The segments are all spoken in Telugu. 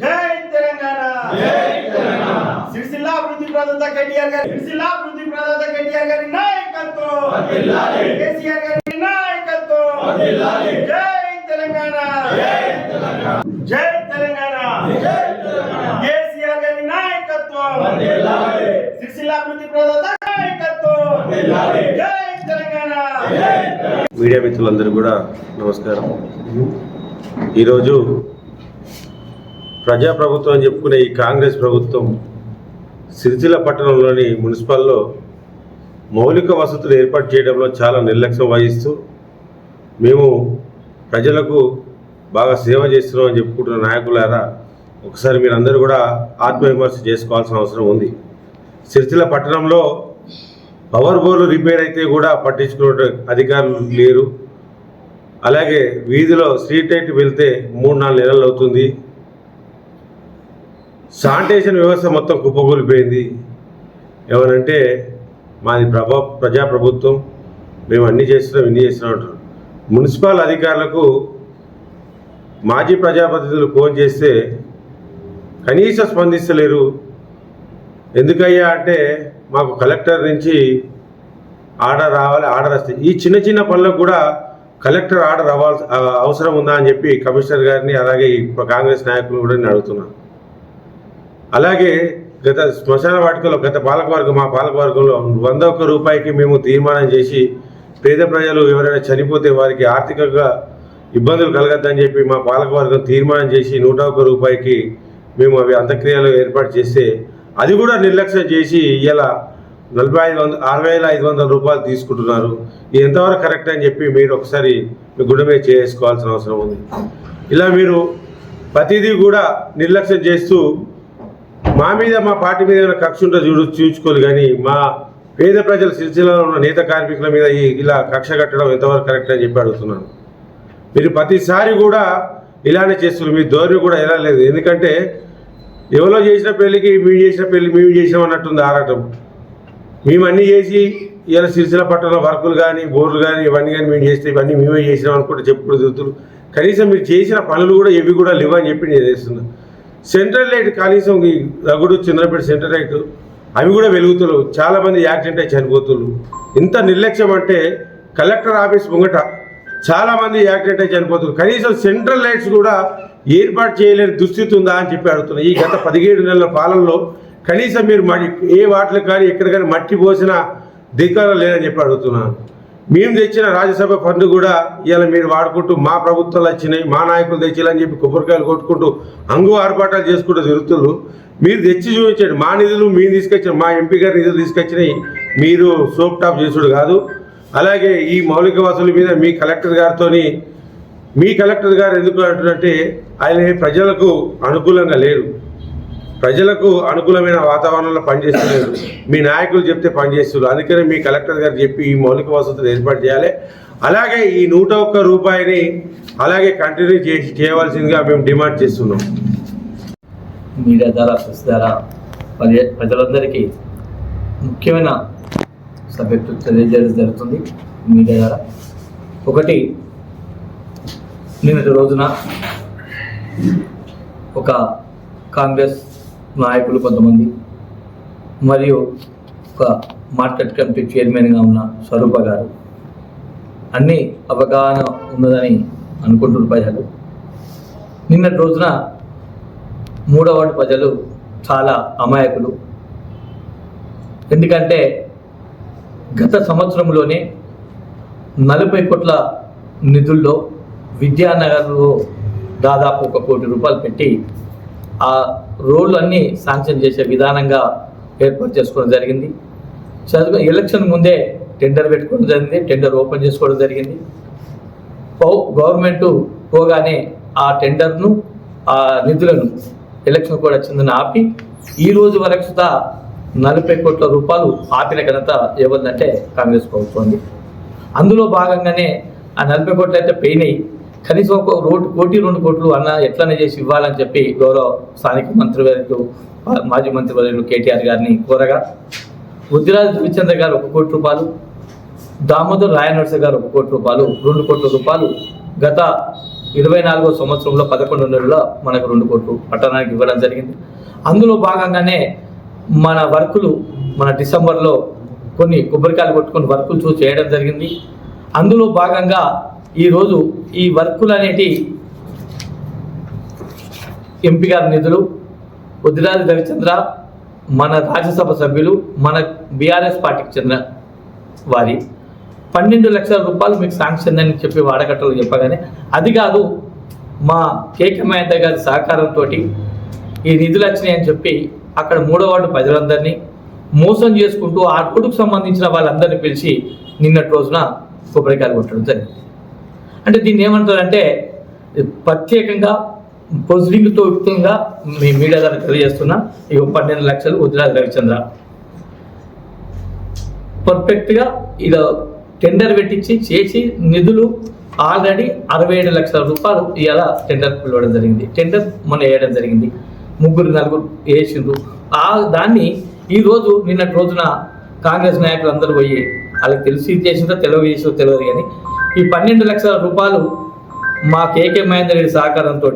జై తెలంగాణ. సిరిసిల్ల అభివృద్ధి ప్రదాత కేటీఆర్ గారి సిరిసిల్ల అభివృద్ధి ప్రదాత కేటీఆర్ గారి నాయకత్వం. కేసీఆర్ గారి నాయకత్వం. జై తెలంగాణ. జై తెలంగాణ. కేసీఆర్ గారి నాయకత్వం. సిరిసిల్ల అభివృద్ధి ప్రదాత నాయకత్వం. జై తెలంగాణ. మీడియా మిత్రులందరూ కూడా నమస్కారం. ఈరోజు ప్రజాప్రభుత్వం అని చెప్పుకునే ఈ కాంగ్రెస్ ప్రభుత్వం సిరిసిల్ల పట్టణంలోని మున్సిపల్లో మౌలిక వసతులు ఏర్పాటు చేయడంలో చాలా నిర్లక్ష్యం వహిస్తూ మేము ప్రజలకు బాగా సేవ చేస్తున్నాం అని చెప్పుకుంటున్న నాయకులారా ఒకసారి మీరందరూ కూడా ఆత్మవిమర్శ చేసుకోవాల్సిన అవసరం ఉంది. సిరిసిల్ల పట్టణంలో పవర్ బోర్లు రిపేర్ అయితే కూడా పట్టించుకునే అధికారులు లేరు. అలాగే వీధిలో స్ట్రీట్ లైట్ వెళ్తే మూడు నాలుగు నెలలు అవుతుంది. శానిటేషన్ వ్యవస్థ మొత్తం కుప్పకూలిపోయింది. ఏమనంటే మాది ప్రభా ప్రజాప్రభుత్వం మేము అన్ని చేస్తున్నాం ఇన్ని చేస్తున్నాం అంటారు మున్సిపల్ అధికారులకు మాజీ ప్రజాప్రతినిధులు ఫోన్ చేస్తే కనీసం స్పందిస్తలేరు. ఎందుకయ్యా అంటే మాకు కలెక్టర్ నుంచి ఆర్డర్ రావాలి ఆర్డర్ వస్తే ఈ చిన్న చిన్న పనులకు కూడా కలెక్టర్ ఆర్డర్ అవ్వాల్సి అవసరం ఉందా అని చెప్పి కమిషనర్ గారిని అలాగే ఈ కాంగ్రెస్ నాయకులు కూడా నేను అడుగుతున్నాను అలాగే గత శ్మశాన వాటికలో గత పాలకవర్గం మా పాలకవర్గంలో వంద ఒక్క రూపాయికి మేము తీర్మానం చేసి పేద ప్రజలు ఎవరైనా చనిపోతే వారికి ఆర్థికంగా ఇబ్బందులు కలగద్దని చెప్పి మా పాలకవర్గం తీర్మానం చేసి నూట ఒక్క రూపాయికి మేము అవి అంత్యక్రియలు ఏర్పాటు చేస్తే అది కూడా నిర్లక్ష్యం చేసి ఇలా నలభై ఐదు వందల అరవై వేల ఐదు వందల రూపాయలు తీసుకుంటున్నారు. ఇది ఎంతవరకు కరెక్ట్ అని చెప్పి మీరు ఒకసారి మీ గుండె మీద చేసుకోవాల్సిన అవసరం ఉంది. ఇలా మీరు ప్రతిదీ కూడా నిర్లక్ష్యం చేస్తూ మా మీద మా పార్టీ మీద ఏమైనా కక్ష ఉంటే చూడు చూసుకోవాలి కానీ మా పేద ప్రజల సిరిసిల్లలో ఉన్న నేత కార్మికుల మీద ఈ ఇలా కక్ష కట్టడం ఎంతవరకు కరెక్ట్ అని చెప్పి అడుగుతున్నాను. మీరు ప్రతిసారి కూడా ఇలానే చేస్తున్నారు. మీ ధోరణి కూడా ఎలా లేదు. ఎందుకంటే ఎవరో చేసిన పెళ్ళికి మేము చేసిన పెళ్ళి మేము చేసినాం అన్నట్టుంది ఆరాటం. మేము అన్నీ చేసి ఇలా సిరిసిల పట్టణ వర్కులు కానీ బోర్లు కానీ ఇవన్నీ కానీ మేము చేస్తే ఇవన్నీ మేమే చేసినాం అనుకుంటే చెప్పుడు దిగుతులు కనీసం మీరు చేసిన పనులు కూడా ఇవి కూడా లేవు అని చెప్పి నేను చేస్తున్నాను సెంట్రల్ లైట్ కనీసం ఈ రగుడు చంద్రపేట సెంట్రల్ లైట్ అవి కూడా వెలుగుతులు. చాలా మంది యాక్సిడెంట్ అయి చనిపోతున్నారు ఇంత నిర్లక్ష్యం అంటే కలెక్టర్ ఆఫీస్ ముంగట చాలామంది యాక్సిడెంట్ అయి చనిపోతున్నారు కనీసం సెంట్రల్ లైట్స్ కూడా ఏర్పాటు చేయలేని దుస్థితి ఉందా అని చెప్పి అడుగుతున్నా ఈ గత పదిహేడు నెలల పాలనలో కనీసం మీరు ఏ వాటికి కానీ ఎక్కడ కానీ మట్టి పోసిన ధికారం లేదని చెప్పి అడుగుతున్నాను. మేము తెచ్చిన రాజ్యసభ ఫండ్ కూడా ఇలా మీరు వాడుకుంటూ మా ప్రభుత్వాలు వచ్చినాయి మా నాయకులు తెచ్చాలని చెప్పి కొబ్బరికాయలు కొట్టుకుంటూ అంగు ఆర్పాటాలు చేసుకుంటూ తిరుగుతున్నారు. మీరు తెచ్చి చూపించండి. మా నిధులు మీరు తీసుకొచ్చిన మా ఎంపీ గారి నిధులు తీసుకొచ్చినాయి. మీరు సోప్ టాప్ చేసుడు కాదు. అలాగే ఈ మౌలిక వసతుల మీద మీ కలెక్టర్ గారితోని మీ కలెక్టర్ గారు ఎందుకు అంటున్నట్టే ఆయన ప్రజలకు అనుకూలంగా లేరు. ప్రజలకు అనుకూలమైన వాతావరణంలో పనిచేస్తున్నారు. మీ నాయకులు చెప్తే పనిచేస్తున్నారు. అందుకనే మీ కలెక్టర్ గారు చెప్పి ఈ మౌలిక వసతులు ఏర్పాటు చేయాలి. అలాగే ఈ నూట ఒక్క రూపాయిని అలాగే కంటిన్యూ చేసి చేయవలసిందిగా మేము డిమాండ్ చేస్తున్నాం. మీడియా ద్వారా ప్రెస్ ద్వారా ప్రజలందరికీ ముఖ్యమైన సబ్జెక్టు తెలియజేయడం జరుగుతుంది మీడియా ద్వారా. ఒకటి నిన్నటి రోజున ఒక కాంగ్రెస్ నాయకులు కొంతమంది. మరియు ఒక మార్కెట్ కమిటీ చైర్మన్గా ఉన్న స్వరూప గారు. అన్ని అవగాహన ఉన్నదని అనుకుంటున్న ప్రజలు. నిన్నటి రోజున మూడవ ప్రజలు చాలా అమాయకులు. ఎందుకంటే గత సంవత్సరంలోనే నలభై కోట్ల నిధుల్లో విద్యానగర్లో దాదాపు ఒక కోటి రూపాయలు పెట్టి ఆ రోళ్ళు అన్నీ శాంక్షన్ చేసే విధానంగా ఏర్పాటు చేసుకోవడం జరిగింది. చదువు ఎలక్షన్ ముందే టెండర్ పెట్టుకోవడం జరిగింది. టెండర్ ఓపెన్ చేసుకోవడం జరిగింది. పౌ- గవర్నమెంట్ పోగానే ఆ టెండర్ను ఆ నిధులను ఎలక్షన్ కూడా వచ్చిందని ఆపి ఈ రోజు వరకు సుతా నలభై కోట్ల రూపాయలు ఆపిన ఘనత ఎవరిదంటే కాంగ్రెస్ ప్రభుత్వం అందులో భాగంగానే ఆ నలభై కోట్లు అయితే పోయినాయి. కనీసం ఒక రోడ్డు కోటి రెండు కోట్లు అన్న ఎట్లనే చేసి ఇవ్వాలని చెప్పి గౌరవ స్థానిక మంత్రివర్యులు మాజీ మంత్రివర్యులు కేటీఆర్ గారిని కోరగా వృద్ధిరాజు రవిచంద్ర గారు ఒక కోటి రూపాయలు దామోదర్ రాయనర్స గారు ఒక కోటి రూపాయలు రెండు కోట్ల రూపాయలు గత ఇరవై నాలుగో సంవత్సరంలో పదకొండు నెలల్లో మనకు రెండు కోట్లు పట్టణానికి ఇవ్వడం జరిగింది. అందులో భాగంగానే మన వర్కులు మన డిసెంబర్లో కొన్ని కొబ్బరికాయలు కొట్టుకొని వర్కులు చూసి చేయడం జరిగింది. అందులో భాగంగా ఈరోజు ఈ వర్కులు అనేటి ఎంపీ గారి నిధులు ఉదిరాజు రవిచంద్ర మన రాజ్యసభ సభ్యులు మన బీఆర్ఎస్ పార్టీకి చెందిన వారి. పన్నెండు లక్షల రూపాయలు మీకు శాంక్షన్ అని చెప్పి వాడకట్టలు చెప్పగానే అది కాదు మా కేకే మహేంద్ర గారి సహకారంతో ఈ నిధులు వచ్చినాయని చెప్పి అక్కడ మూడో వార్డు ప్రజలందరినీ మోసం చేసుకుంటూ ఆ రోడ్డుకు సంబంధించిన వాళ్ళందరినీ పిలిచి నిన్నటి రోజున కొబ్బరికాయలు కొట్టడం జరిగింది. అంటే దీన్ని ఏమంటారంటే ప్రత్యేకంగా పొజిటింగ్తో యుక్తంగా మీ మీడియా ద్వారా తెలియజేస్తున్నా ఈ పన్నెండు లక్షలు వదిరాజు రవిచంద్ర. పర్ఫెక్ట్గా ఇలా టెండర్ పెట్టించి చేసి నిధులు ఆల్రెడీ అరవై ఏడు లక్షల రూపాయలు ఇలా టెండర్ పిలవడం జరిగింది. టెండర్ మొన్న వేయడం జరిగింది. ముగ్గురు నలుగురు వేసిండ్రు. ఆ దాన్ని ఈరోజు నిన్నటి రోజున కాంగ్రెస్ నాయకులు అందరూ పోయి వాళ్ళకి తెలిసి చేసిందో తెలియదు తెలియదు కానీ ఈ పన్నెండు లక్షల రూపాయలు మా కేకే మహేందర్ రెడ్డి సహకారంతో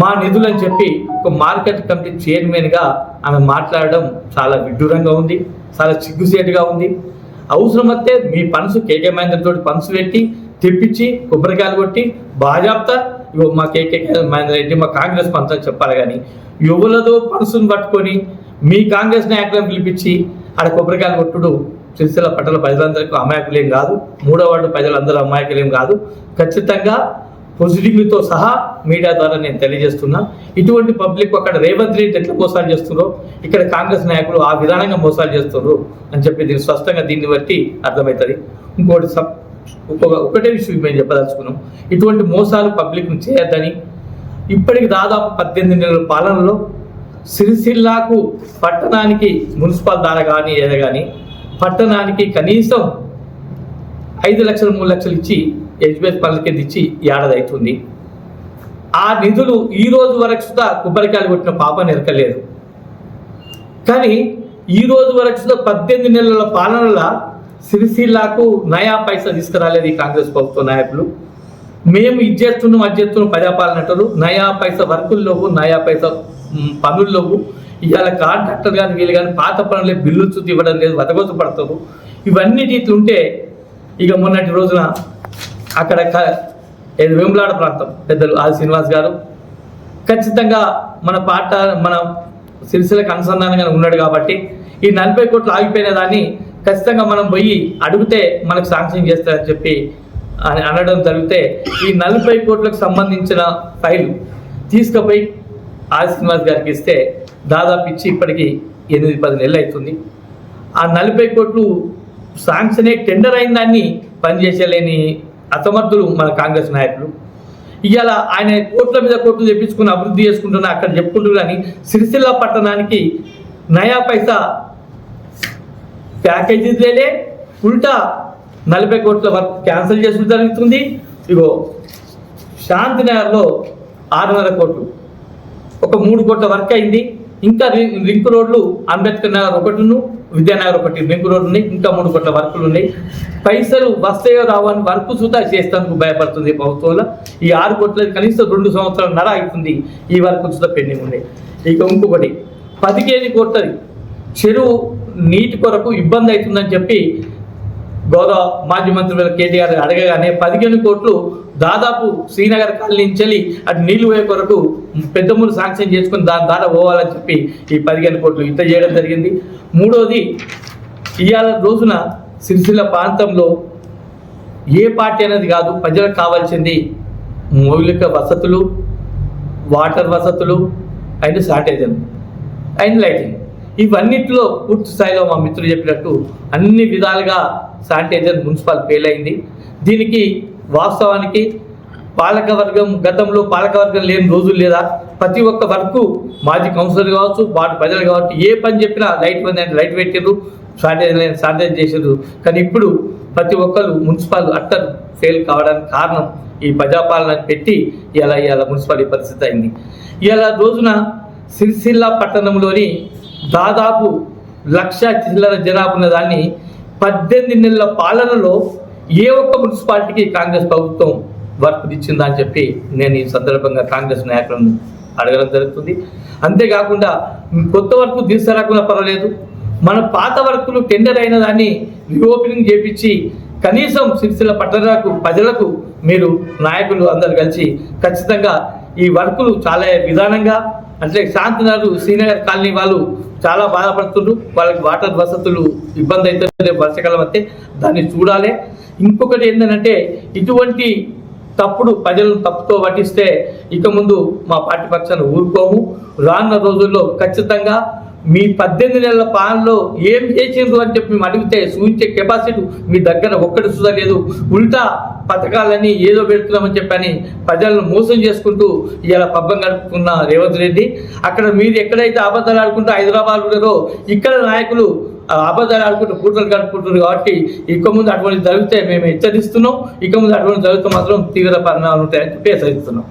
మా నిధులు అని చెప్పి ఒక మార్కెట్ కమిటీ చైర్మన్గా ఆమె మాట్లాడడం చాలా విడ్డూరంగా ఉంది చాలా సిగ్గుసేటుగా ఉంది. అవసరమైతే మీ పనసు కేకే మహేందర్ తోటి పనసు పెట్టి తెప్పించి కొబ్బరికాయలు కొట్టి బాజాప్తా ఇగో మా కేకే మహేందర్ రెడ్డి మా కాంగ్రెస్ పంచ చెప్పాలి కానీ యువలతో పనసును పట్టుకొని మీ కాంగ్రెస్ నాయకులను పిలిపించి ఆడ కొబ్బరికాయలు కొట్టుడు సిరిసిల్ల పట్టణ ప్రజలందరికీ అమాయకులేం కాదు. మూడో వార్డు ప్రజలందరూ అమాయకులేం కాదు. ఖచ్చితంగా పొజిటివ్తో సహా మీడియా ద్వారా నేను తెలియజేస్తున్నా. ఇటువంటి పబ్లిక్ అక్కడ రేవంత్ రెడ్డి ఎట్లా మోసాలు చేస్తున్నారో ఇక్కడ కాంగ్రెస్ నాయకులు ఆ విధానంగా మోసాలు చేస్తున్నారు అని చెప్పి దీన్ని స్పష్టంగా దీన్ని బట్టి అర్థమవుతుంది. ఇంకోటి సబ్ ఒకటే విషయం మేము చెప్పదలుచుకున్నాం. ఇటువంటి మోసాలు పబ్లిక్ను చేయొద్దని ఇప్పటికి దాదాపు పద్దెనిమిది నెలల పాలనలో సిరిసిల్లాకు పట్టణానికి మున్సిపల్ ద్వారా కానీ ఏదో కానీ పట్టణానికి కనీసం ఐదు లక్షలు మూడు లక్షలు ఇచ్చి ఎస్బీఎస్ పనుల కింద ఇచ్చి ఏడాది అవుతుంది. ఆ నిధులు ఈ రోజు వరకు సుధా కొబ్బరికాయలు కొట్టిన పాప నెరకలేదు. కానీ ఈ రోజు వరకు సుధా పద్దెనిమిది నెలల పాలనల సిరిసిల్లాకు నయా పైసా తీసుకురాలేదు ఈ కాంగ్రెస్ ప్రభుత్వ నాయకులు. మేము ఇది చేస్తున్నాం అది చేస్తున్నాం ప్రజాపాలనటలు నయా పైసా వర్కుల్లోవు నయా పైసా పనుల్లోవు. ఇవాళ కాంట్రాక్టర్ కానీ వీళ్ళు కానీ పాత పనులే బిల్లు చుట్టూ ఇవ్వడం లేదు వదగొచ్చు పడతారు ఇవన్నీ ఉంటే ఇక మొన్నటి రోజున అక్కడ వేములాడ ప్రాంతం పెద్దలు ఆది శ్రీనివాస్ గారు ఖచ్చితంగా మన పాట మన సిరిసిలకు అనుసంధానంగా ఉన్నాడు కాబట్టి ఈ నలభై కోట్లు ఆగిపోయిన దాన్ని ఖచ్చితంగా మనం పోయి అడిగితే మనకు శాంక్షన్ చేస్తారని చెప్పి అని అనడం జరిగితే ఈ నలభై కోట్లకు సంబంధించిన ఫైల్ తీసుకుపోయి ఆది శ్రీనివాస్ గారికి ఇస్తే దాదాపు ఇచ్చి ఇప్పటికి ఎనిమిది పది నెలలు అవుతుంది ఆ నలభై కోట్లు శాంక్షనే టెండర్ అయిన దాన్ని పనిచేసేలేని అసమర్థులు మన కాంగ్రెస్ నాయకులు. ఇవాళ ఆయన కోట్ల మీద కోట్లు తెప్పించుకుని అభివృద్ధి చేసుకుంటున్నా అక్కడ చెప్పుకుంటూ కానీ సిరిసిల్ల పట్టణానికి నయా పైసా ప్యాకేజీ లేలే ఉల్టా నలభై కోట్ల వర్క్ క్యాన్సిల్ చేసిన జరుగుతుంది. ఇగో శాంతినగర్లో ఆరున్నర కోట్లు. ఒక మూడు కోట్ల వర్క్ అయింది. ఇంకా రింక్ లింక్ రోడ్లు అంబేద్కర్ నగర్ ఒకటిను విద్యానగర్ ఒకటి రింక్ రోడ్లు ఉన్నాయి ఇంకా మూడు కోట్ల వర్కులు ఉన్నాయి పైసలు వస్తాయో రావని వర్క్ సుతా చేసేందుకు భయపడుతుంది ప్రభుత్వంలో. ఈ ఆరు కోట్ల కనీసం రెండు సంవత్సరాల నర అవుతుంది ఈ వర్క్ సుతా పెండింగ్ ఉన్నాయి ఇక ఇంకొకటి పదిహేను కోట్లది. చెరువు నీటి కొరకు ఇబ్బంది అవుతుందని చెప్పి గౌరవ మాజీ మంత్రి కేటీఆర్ అడగగానే పదిహేను కోట్లు దాదాపు శ్రీనగర్ కాలనీ నుంచి వెళ్ళి అటు నీళ్ళు పోయే కొరకు పెద్దమ్మలు శాంక్షన్ చేసుకుని దాని దాట పోవాలని చెప్పి ఈ పదిహేను కోట్లు ఇంత చేయడం జరిగింది. మూడోది ఇవాళ రోజున సిరిసిల్ల ప్రాంతంలో ఏ పార్టీ అనేది కాదు ప్రజలకు కావాల్సింది మౌలిక వసతులు వాటర్ వసతులు అండ్ శానిటైజర్ అండ్ లైటింగ్. ఇవన్నిటిలో పూర్తి స్థాయిలో మా మిత్రులు చెప్పినట్టు అన్ని విధాలుగా శానిటైజర్ మున్సిపల్ ఫెయిల్ అయింది. దీనికి వాస్తవానికి పాలకవర్గం గతంలో పాలకవర్గం లేని రోజులు లేదా ప్రతి ఒక్క వర్క్ మాజీ కౌన్సిలర్ కావచ్చు వాటి ప్రజలు కావచ్చు ఏ పని చెప్పినా లైట్ పని అంటే లైట్ పెట్టారు శానిటైజర్ శానిటైజ్ చేశారు కానీ ఇప్పుడు ప్రతి ఒక్కరు మున్సిపల్ అట్టర్ ఫెయిల్ కావడానికి కారణం ఈ ప్రజాపాలన పెట్టి ఇలా ఇలా మున్సిపాలిటీ పరిస్థితి అయింది. ఇలా రోజున సిరిసిల్ల పట్టణంలోని దాదాపు లక్ష చిల్లర జనాభా ఉన్న దాన్ని పద్దెనిమిది నెలల పాలనలో ఏ ఒక్క మున్సిపాలిటీకి కాంగ్రెస్ ప్రభుత్వం వర్క్ ఇచ్చిందా అని చెప్పి నేను ఈ సందర్భంగా కాంగ్రెస్ నాయకులను అడగడం జరుగుతుంది. అంతేకాకుండా కొత్త వర్క్ తీసుకురాకుండా పర్వాలేదు. మన పాత వర్కులు టెండర్ అయిన దాన్ని రీఓపెనింగ్ చేపించి కనీసం సిరిసిల్ల పట్టణకు ప్రజలకు మీరు నాయకులు అందరు కలిసి ఖచ్చితంగా ఈ వర్కులు చాలా విధానంగా అంటే శాంతినగర్ శ్రీనగర్ కాలనీ వాళ్ళు చాలా బాధపడుతుండ్రు. వాళ్ళకి వాటర్ వసతులు ఇబ్బంది అవుతుంది వర్షకాలం వర్షాకాలం అయితే దాన్ని చూడాలి. ఇంకొకటి ఏంటంటే ఇటువంటి తప్పుడు ప్రజలను తప్పుతో పట్టిస్తే ఇక ముందు మా పార్టీ పక్షాన్ని ఊరుకోము. రానున్న రోజుల్లో ఖచ్చితంగా మీ పద్దెనిమిది నెలల పాలనలో ఏం చేసిండ్రు అని చెప్పి మేము అడిగితే సూచించే కెపాసిటీ మీ దగ్గర ఒక్కటి సుధా లేదు. ఉల్టా పథకాలన్నీ ఏదో పెడుతున్నామని చెప్పని ప్రజలను మోసం చేసుకుంటూ ఇలా పబ్బం గడుపుకున్న రేవంత్ రెడ్డి. అక్కడ మీరు ఎక్కడైతే అబద్ధాలు ఆడుకుంటూ హైదరాబాద్ ఉన్నారో ఇక్కడ నాయకులు అబద్ధాలు ఆడుకుంటూ కూటలు గడుపుకుంటున్నారు కాబట్టి ఇక ముందు అటువంటి జరిగితే మేము హెచ్చరిస్తున్నాం. ఇక ముందు అటువంటి జరిగితే మాత్రం తీవ్ర పరిణామాలు ఉంటాయని చెప్పి హెచ్చరిస్తున్నాం.